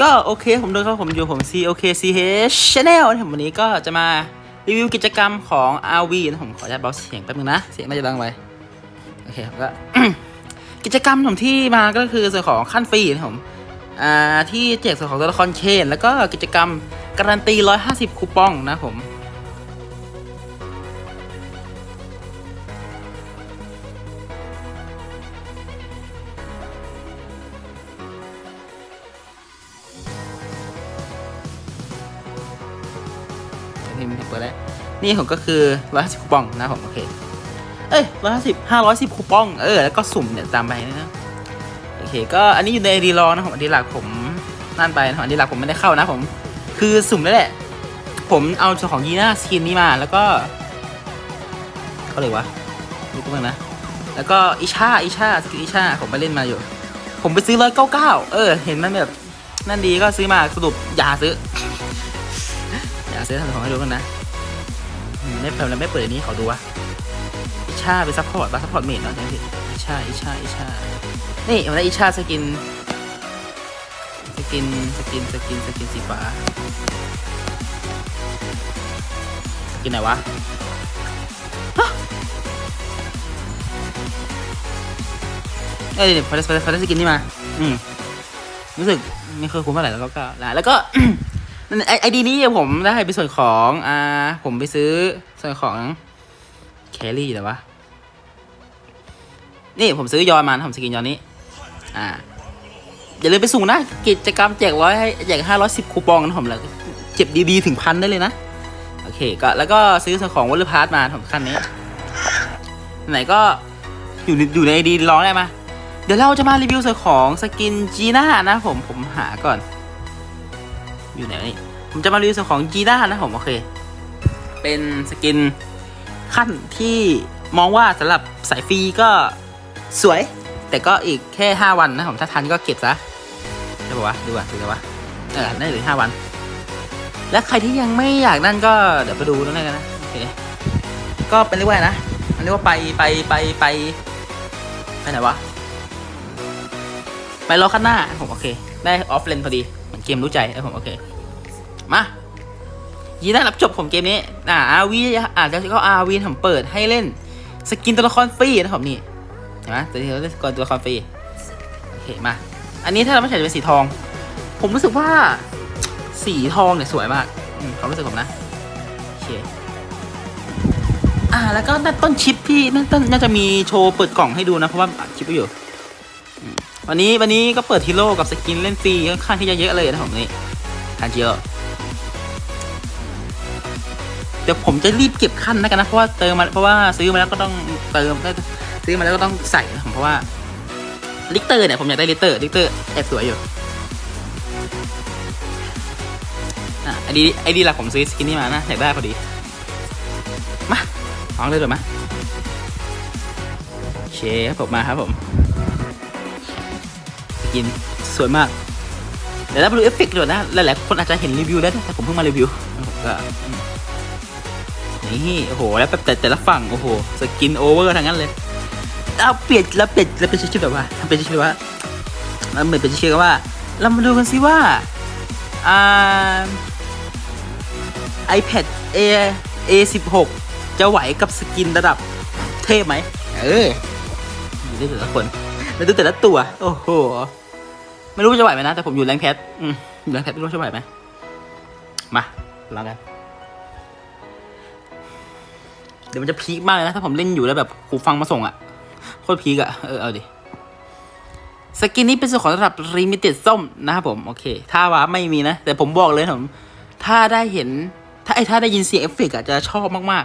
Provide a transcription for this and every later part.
ก็โอเคผมด้วยครับผมอยู่ผม C O K C H Channel นะวันนี้ก็จะมารีวิวกิจกรรมของ RV นะผมขออนุญาตเบาเสียงแป๊บนึงนะ เสียงน่าจะดังไปโอเคผมก็กิจกรรมผมที่มาก็คือส่วนของขั้นฟรีนะผมอ่าที่แจกส่วนของตัวละครเชน แล้วก็กิจกรรมการันตี 150 คูปองนะผม นี่มันเปิดแล้วนี่ผมก็คือ150คูปองนะผมโอเค เอ้ย150 510คูปองเออแล้วก็สุ่มเนี่ยตามไปนะโอเค ก็อันนี้อยู่ในดีรอนะผมดีหลักผมนั่นไปนะผมดีหลักผมไม่ได้เข้านะผม คือสุ่มแล้วแหละ ผมเอาเจ้าของยีน่าสกินนี้มาแล้วก็เขาเลยวะดูกูบ้างนะแล้วก็อิชาอิชาสกินอิชาผมไปเล่นมาอยู่ ผมไปซื้อร้อยเก้าเก้าเออ เห็นมันแบบนั่นดีก็ซื้อมาสรุปอย่าซื้อ อย่าซื้อทำของให้ดูกันนะไม่เปิดแล้วไม่เปิดนนี้ขอดูวะอิชาเป็นซัพพอร์ตปะซัพพอร์ตเมดเนาะจริงๆอิชาอิชาอิชานี่มันได้อิชาสกินสกินสกินสกินสกินสีฟ้าสกินไหนวะเอ้ยเดี๋ยวพอได้พอได้พอได้สกินนี่มา อืมรู้สึกไม่เคยคุ้มเท่าไหร่แล้วก็ก็แล้วก็ ไอไอดีนี้ผมได้ไปส่วนของอ่าผมไปซื้อส่วนของแครี่แต่วะนี่ผมซื้อยอนมาผมสกินยอนนี้ อ่า อย่าลืมไปสุ่มนะ กิจกรรมแจกร้อยให้แจกห้าร้อยสิบคูปองนะผมแล้วเจ็บดีๆ ถึงพันได้เลยนะ โอเค ก็แล้วก็ซื้อส่วนของวอลเลย์พาร์ทมาผมคันนี้ ไหนก็อยู่ในอยู่ในไอดีร้องได้มา เดี๋ยวเราจะมารีวิวส่วนของสกินจีน่านะผมผมหาก่อน อยู่ไหนวะนี่ผมจะมารีวิวส่วนของจีน่านะผมโอเค เป็นสกินขั้นที่มองว่าสำหรับสายฟรีก็สวย แต่ก็อีกแค่ 5 วันนะผมถ้าทันก็เก็บซะได้ปะวะดูอะดูกันวะเออได้เหลือห้าวัน และใครที่ยังไม่อยากนั่นก็เดี๋ยวไปดูนั่นกันนะโอเคก็เป็นเรียกว่าไงนะมันเรียกว่าไปไปไปไปไปไหนวะไปรอข้างหน้าผมโอเค ได้ออฟเลนพอดี เหมือนเกมรู้ใจแล้วผมโอเค มายีน่ารับจบผมเกมนี้ อ่าอาวีอาจจะก็อาวีผมเปิดให้เล่น สกินตัวละครฟรีนะผมนี่เห็นไหมตัวนี้เราเล่นสกินตัวละครฟรีโอเคมา อันนี้ถ้าเราไม่ใส่จะเป็นสีทอง ผมรู้สึกว่าสีทองเนี่ยสวยมากความรู้สึกผมนะโอเคอ่าแล้วก็ต้นชิปที่นั่นต้นน่าจะมีโชว์เปิดกล่องให้ดูนะ เพราะว่าอัดคลิปไว้อยู่ วันนี้วันนี้ก็เปิดทีโร่กับสกินเล่นฟรีค่อนข้างที่จะเยอะเลยนะผมนี่ทานเยอะเดี๋ยวผมจะรีบเก็บขั้นแล้วกันนะเพราะว่าเติมมาเพราะว่าซื้อมาแล้วก็ต้องเติมซื้อมาแล้วก็ต้องใส่นะผมเพราะว่าลิกเตอร์เนี่ยผมอยากได้ลิกเตอร์ลิกเตอร์แอบสวยอยู่อะไอดีไอดีหลักผมซื้อสกินนี่มานะอยากได้พอดีมาลองเลยเดี๋ยวมาโอเคครับผมมาครับผม กินสวยมากเดี๋ยวเราไปดูเอฟเฟกต์ดีกว่านะ หลายๆคนอาจจะเห็นรีวิวแล้วแต่ผมเพิ่งมารีวิวก็นี่โอ้โหแล้วแบบแต่แต่ละฝั่งโอ้โหสกินโอเวอร์ทั้งนั้นเลยเราเปลี่ยนเราเปลี่ยนเราเป็นชื่อแบบว่าทำเป็นชื่อว่าเราเหมือนเป็นชื่อกันว่าเรามาดูกันสิว่าอ่า iPad Air A16 จะไหวกับสกินระดับเทพไหมเออดูได้แต่ละคนแล้วดูแต่ละตัว โอ้โห ไม่รู้ว่าจะไหวไหมนะ แต่ผมอยู่แรงแพทอืมอยู่แรงแพทไม่รู้จะไหวไหมมาลองกัน เดี๋ยวมันจะพีคมากเลยนะ ถ้าผมเล่นอยู่แล้วแบบหูฟังมาส่งอะโคตรพีคอะเออเอาดิสกินนี้เป็นส่วนของระดับลิมิเต็ดส้มนะครับผมโอเค ถ้าว่าไม่มีนะ แต่ผมบอกเลยผมถ้าได้เห็น ถ้าไอ้ถ้าได้ยินเสียงเอฟเฟกต์อะจะชอบมาก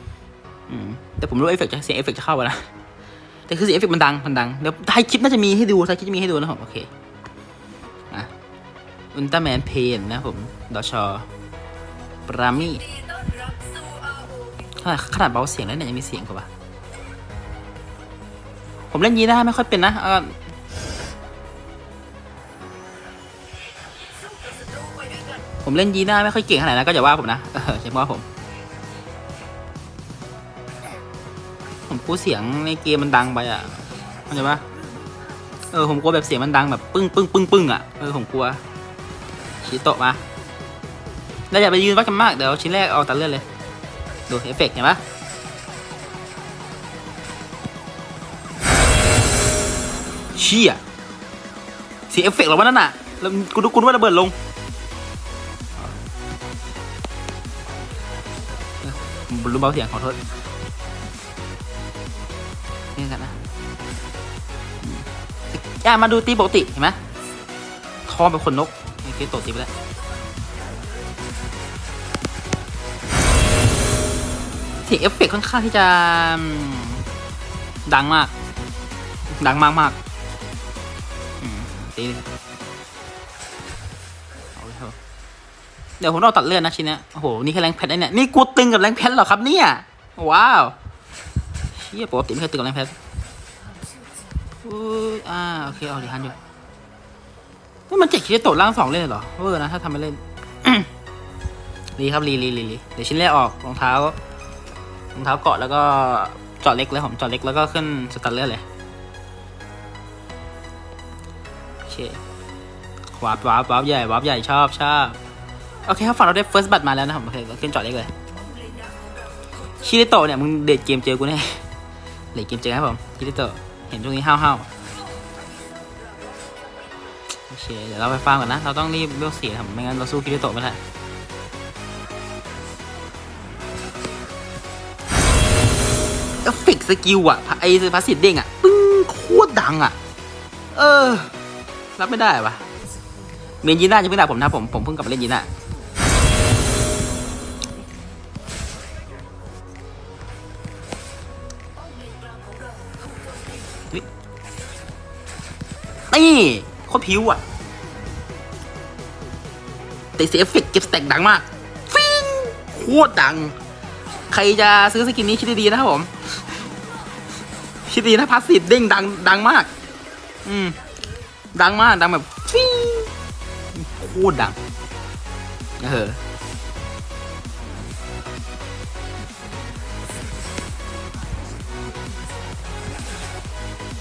ๆ อืมแต่ผมรู้เอฟเฟกต์จะเสียงเอฟเฟกต์จะเข้าอะนะแต่คือเสียงเอฟเฟกต์มันดังมันดังเดี๋ยวท้ายคลิปน่าจะมีให้ดูท้ายคลิปจะมีให้ดูนะผมโอเค อุลตร้าแมนเพนนะผม ดอชอปรามี่ขนาดขนาดเบาเสียงแล้วเนี่ยยังมีเสียงกว่าผมเล่นยีน่าไม่ค่อยเป็นนะเออผมเล่นยีน่าไม่ค่อยเก่งขนาดนั้นก็อย่าว่าผมนะอออย่าว่าผม ผมกลัวเสียงในเกมมันดังไปอะเข้าใจปะเออผมกลัวแบบเสียงมันดังแบบปึ้งปึ้งปึ้งปึ้งอะเออผมกลัว ชิโตะมาเราอย่าไปยืนวัดกันมาก เดี๋ยวชิ้นแรกเอาตัดเลือดเลย ดูเอฟเฟกต์เห็นปะเชี่ยสีเอฟเฟกต์เหรอวะนั่นน่ะแล้วกูดูกูนึกว่าระเบิดลงบรู้เบาเสียงขอโทษนี่กันนะอะมาดูตีปกติเห็นไหมทอเป็นคนนก นี่คือตัวตีไปแล้วเสียงเอฟเฟกค่อนข้างที่จะ ดังมาก ดังมากมากตีเลยเดี๋ยวผมเอาตัดเลือดนะชิ้นเนี้โอ้โห นี่แค่แรงแพทไอ้เนี่ย นี่กูตึงกับแรงแพทเหรอครับเนี่ย ว้าวเชี่ยปกติไม่เคยตึงกับแรงแพทอุ้อ่า โอเค เอาดิฮันอยู่ นี่มันเจ็กคิดจะตดร่างสองเล่นเลยหรอเวอร์นะถ้าทำไม่เล่น รีครับรีรีรีรีเดี๋ยวชิ้นแรกออกรองเท้ารองเท้าเกาะแล้วก็จาะเล็กเลยผมจาะเล็กแล้วก็ขึ้นสตันเลือดเลยโอเควาร์ปวาร์ปวาร์ปใหญ่วาร์ปใหญ่ชอบชอบโอเคครับฝั่งเราได้ first บัตมาแล้วนะครับโอเคก็ขึ้นจาะเล็กเลยชิริโตะเนี่ยมึงเด็ดเกมเจอกูแน่เด็ดเกมเจอครับผมชิริโตะเห็นช่วงนี้ห้าวห้าว โอเค เดี๋ยวเราไปฟังก่อนนะ เราต้องรีบเลือกสีครับ ไม่งั้นเราสู้ชิริโตะไม่ได้เอฟเฟกต์สกิลอะไอพาสซีฟเด้งอะปึ้งโคตรดังอะเออ รับไม่ได้ปะเมนยีน่าจะเพิ่งด่าผมนะผม ผมเพิ่งกลับมาเล่นยีน่านี่ โคตรพิวอะแต่เสียเอฟเฟกต์เก็บสแต็กดังมากฟิงโคตรดัง ใครจะซื้อสกินนี้คิดดีๆนะครับผม คิดดีนะพาสซีฟเด้งดังดังมาก อืม ดังมาก ดังแบบฟิงโคตรดัง เออ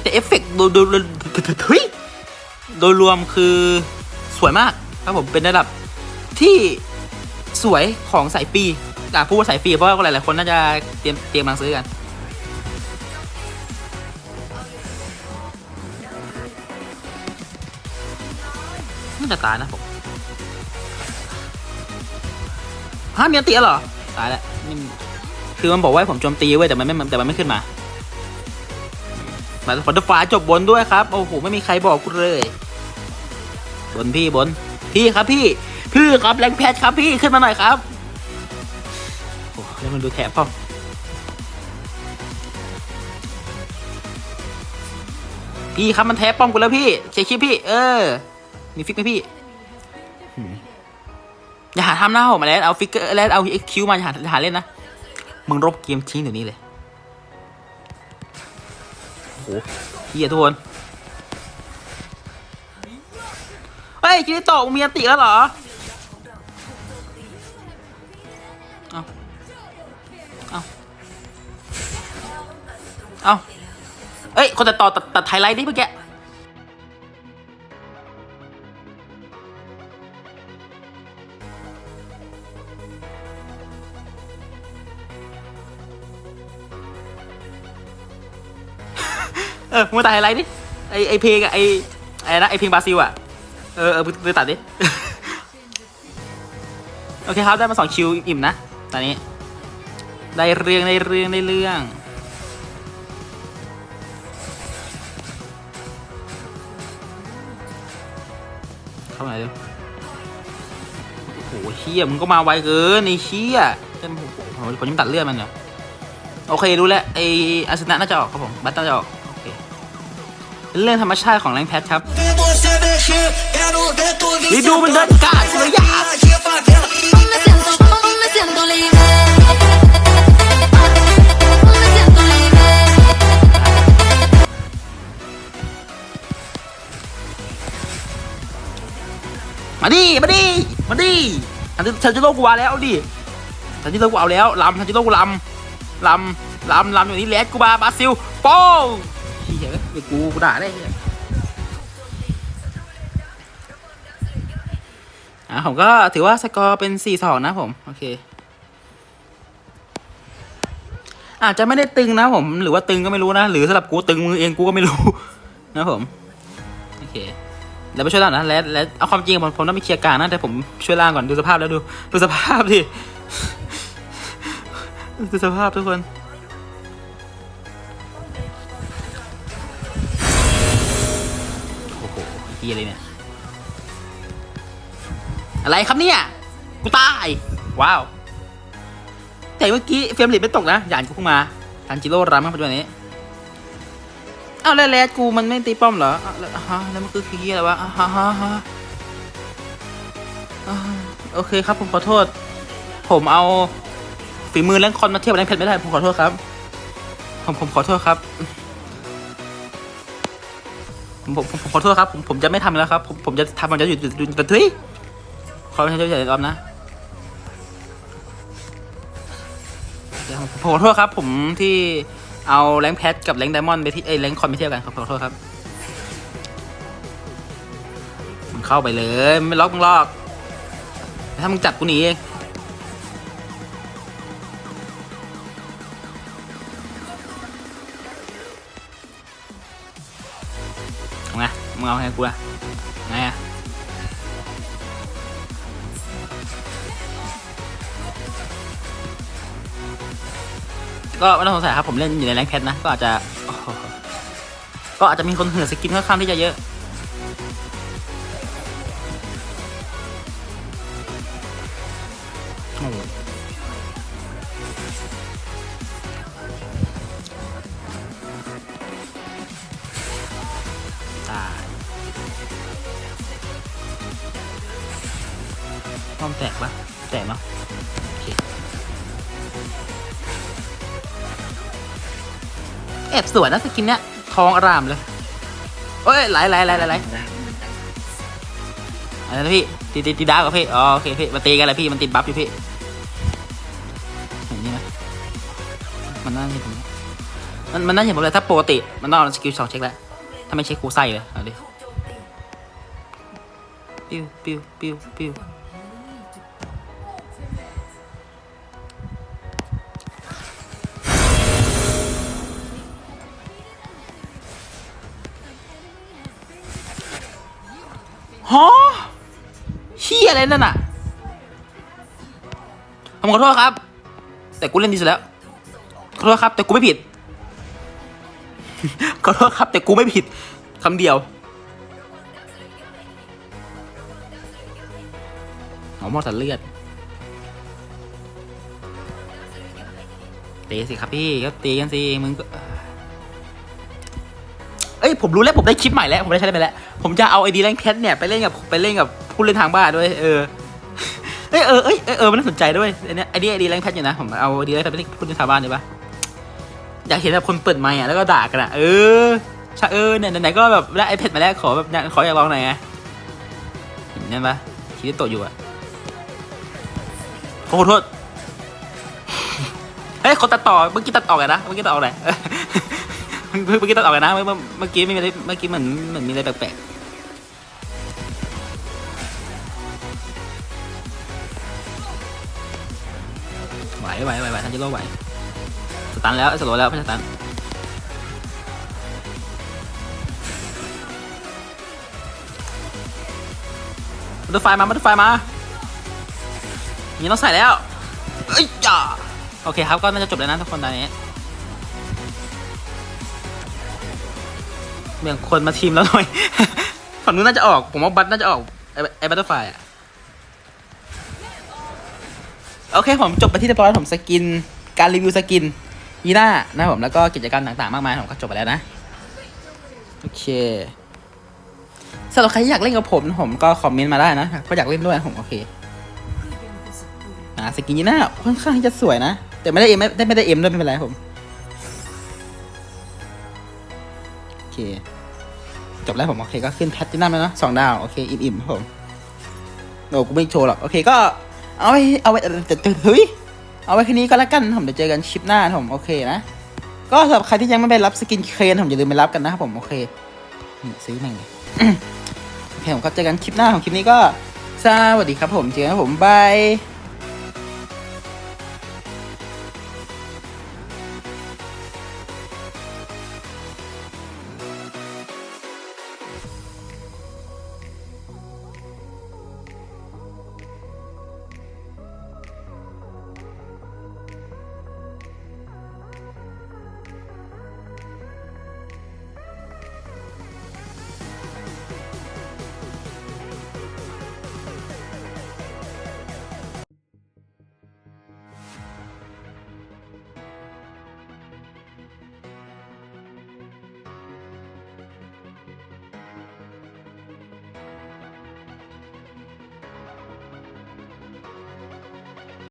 แต่เอฟเฟกต์โดยโดยโดยเฮ้ย โดยรวมคือสวยมากครับผมเป็นระดับที่สวยของสายฟรีอะพูดว่าสายฟรีเพราะว่าหลายๆคนน่าจะเตรียมเตรียมมาซื้อกันน่าจะตายนะผมฮะมีอันตีเหรอ ตายแล้วคือมันบอกว่าผมโจมตีเว้ยแต่มันไม่แต่มันไม่ขึ้นมามาฟันฟ้าจบบนด้วยครับ โอ้โห ไม่มีใครบอกกูเลย บนพี่บน พี่ครับพี่ พี่ครับแรงแพทครับพี่ขึ้นมาหน่อยครับโอ้แล้วมันดูแถบเปล่าพี่ครับมันแทบป้อมกูแล้วพี่เช็คคลิปพี่ เออ มีฟิกไหมพี่หืมอย่าหาทำหน้าผมมาแล้วเอาฟิกเกอร์แล้วเอาเอ็กคิวมาอย่าหาอย่าหาเล่นนะมึงรบเกมทิ้งเดี๋ยวนี้เลยโอ้โหเฮียทุกคน ฮ้ยคิริโตะมึงมีอันติแล้วเหรอเอาเอาเอาเอ้ย คนตัดต่อตัดตัดไฮไลท์ดิเมื่อกี้เออมึงมาตัดไฮไลท์ดิไอไอเพลงอะไอไอนะไอเพลงบราซิลอะ เออเออไปตัดดิ โอเคครับได้มาสองคิวอิ่มนะ ตอนนี้ ได้เรื่องได้เรื่องได้เรื่องเข้ามาเร็วโอ้โหเชี่ยมึงก็มาไวเกินไอ้เชี่ยเต็มโอ้โหผมยังตัดเลือดมันเนี่ยโอเครู้แล้วไออาสนะน่าจะออกครับผมบัตน่าจะออกโอ เป็นเรื่องธรรมชาติของแรงแพทครับ E do me that God, so yeah. Me siento, me siento libre. Me siento libre. มาดิ มาดิ มาดิทันทันจิโร่กูวาแล้วดิทันจิโร่กูเอาแล้วลำทันจิโร่กูลำลำลำลำอยู่นี่แลดกูบาบราซิลโป้ง เฮียเด็กกูกูด่าได้เฮียอ่าผมก็ถือว่าสกอร์เป็นสี่สองนะผม โอเค อาจจะไม่ได้ตึงนะผม หรือว่าตึงก็ไม่รู้นะ หรือสำหรับกูตึงมือเองกูก็ไม่รู้ นะผม โอเคเดี๋ยวไปช่วยล่างนะและและเอาความจริงผมผมต้องไปเคลียร์กลางนะแต่ผมช่วยล่างก่อนดูสภาพแล้วดูดูสภาพดิ ดูสภาพทุกคน อ้โหเฮียอะไรเนี่ย อะไรครับเนี่ย กูตาย ว้าว แต่เมื่อกี้เฟรมเรทไม่ตกนะ หยานกูเพิ่งมาทันจิโร่รัมครับปัจจุบันนี้อ้าวแล้วแรดกูมันไม่ตีป้อมเหรออ้าวแล้วฮะแล้วมันคือขี้ยอะไรวะอ่าฮะฮะฮะอ่าโอเคครับผมขอโทษ ผมเอาฝีมือแรงคอนมาเทียบกับแรงเพชรไม่ได้ผมขอโทษครับ ผมผมขอโทษครับ ผมผมผมขอโทษครับ ผมผมจะไม่ทำแล้วครับ ผมผมจะทำมันจะหยุดหยุดหยุดแต่ทุยขอไม่ใช่จะอย่รอบนะผมผมขอโทษครับ ผมที่เอาแรงแพทกับแรงไดมอนด์ไปที่เอ้ยแรงคอนไปเทียบกันครับขอโทษครับมึงเข้าไปเลย ไม่ล็อกมึงล็อกถ้ามึงจับกูหนีเอง มึงเอาไงกูอะไงอะก็ไม่ต้องสงสัยครับผมเล่นอยู่ในแรงแพทนะ ก็อาจจะ ก็อาจจะมีคนเหือสกินค่อนข้างที่จะเยอะ ตกปะแตกเนาะโอเคแอบสวยนะสกินเนี้ยทองอารามเลยเอ้ยไหลไหลไหลไหลไหลอะไรนะพี่ตีตีตีดาวกับพี่อ๋อโอเคพี่มาตีกันเลยพี่มันติดบัฟอยู่พี่เห็นนี่ไหมมันน่าเห็นตรงนี้มันมันน่าเห็นผมเลยถ้าปกติมันต้องเอาสกิลสองเช็คแล้วถ้าไม่เช็คกูใส่เลยเอาดิปิ้วปิ้วปิ้วปิ้ว อะไรนั่นน่ะผมขอโทษครับ แต่กูเล่นดีสุดแล้ว ขอโทษครับ แต่กูไม่ผิด ขอโทษครับ แต่กูไม่ผิดคำเดียวหมอหมอสันเลือดตีสิครับพี่ก็ตีกันสิมึงก็เอ้ยผมรู้แล้วผมได้คลิปใหม่แล้วผมได้ใช้ได้ไปแล้ว ผมจะเอาไอดีแรงแคทเนี่ยไปเล่นกับไปเล่นกับ ผู้เล่นทางบ้านด้วย เออเอยเออเอเอเออมันน่าสนใจด้วยไอเนี้ยไอเดียไอดีแรงแพทอยู่นะผมเอาไอดีแรงแพทไปเล่นกับผู้เล่นทางบ้านดีปะอยากเห็นแบบคนเปิดไมค์อะแล้วก็ด่ากันอะเออช่เออเนี่ยไหนๆก็แบบได้ไอแพดมาแล้วขอแบบขออยากลองหน่อยไงเห็นปะคิดโตอยู่อะขอโทษเฮ้ยคนตัดต่อเมื่อกี้ตัดออกไงนะเมื่อกี้ตัดออกไหนเมื่อกี้ตัดออกไงนะเมื่อเมื่อเมื่อกี้ไม่มีอะไรเมื่อกี้เหมือนเหมือนมีอะไรแปลกๆ ไหวไหวไหวทันจิโร่ไหวสตันแล้วสโลว์แล้วไม่ใช่สตันบัตเตอร์ไฟมาบัตเตอร์ไฟมาย่างนี้ต้องใส่แล้วเอ้ยจ้าโอเคครับก็น่าจะจบแล้วนะทุกคนตอนนี้เบี่ยงคนมาทีมแล้วหน่อย ฝั่งนู้นน่าจะออก ผมว่าบัตน่าจะออกไอ้ไอ้บัตเตอร์ไฟอะ โอเคผมจบไปที่เรียบร้อยผมสกินการรีวิวสกินยีน่านะผมแล้วก็กิจกรรมต่างๆมากมายผมก็จบไปแล้วนะโอเคสำหรับใครอยากเล่นกับผมนะผมก็คอมเมนต์มาได้นะก็อยากเล่นด้วยผมโอเคอ่าสกินยีน่าค่อนข้างที่จะสวยนะ แต่ไม่ได้เอ็มไม่ได้ไม่ได้เอ็มด้วยไม่เป็นไรผมโอเคจบแล้วผมโอเคก็ขึ้นแพทตินัมแล้วเนะสองดาวโอเคอิ่มๆผมโอ้กูไม่โชว์หรอกโอเคก็ เอาไว้เอาไว้แต่เฮ้ยเอาไว้แค่นี้ก็แล้วกันผมเดี๋ยวเจอกันคลิปหน้าผมโอเคนะ ก็สำหรับใครที่ยังไม่ไปรับสกินเคนผมอย่าลืมไปรับกันนะครับผมโอเคนี่ซื้อแม่งเลยโอเคผมก็เจอกันคลิปหน้าของคลิปนี้ก็สวัสดีครับผมเจอกันผมบาย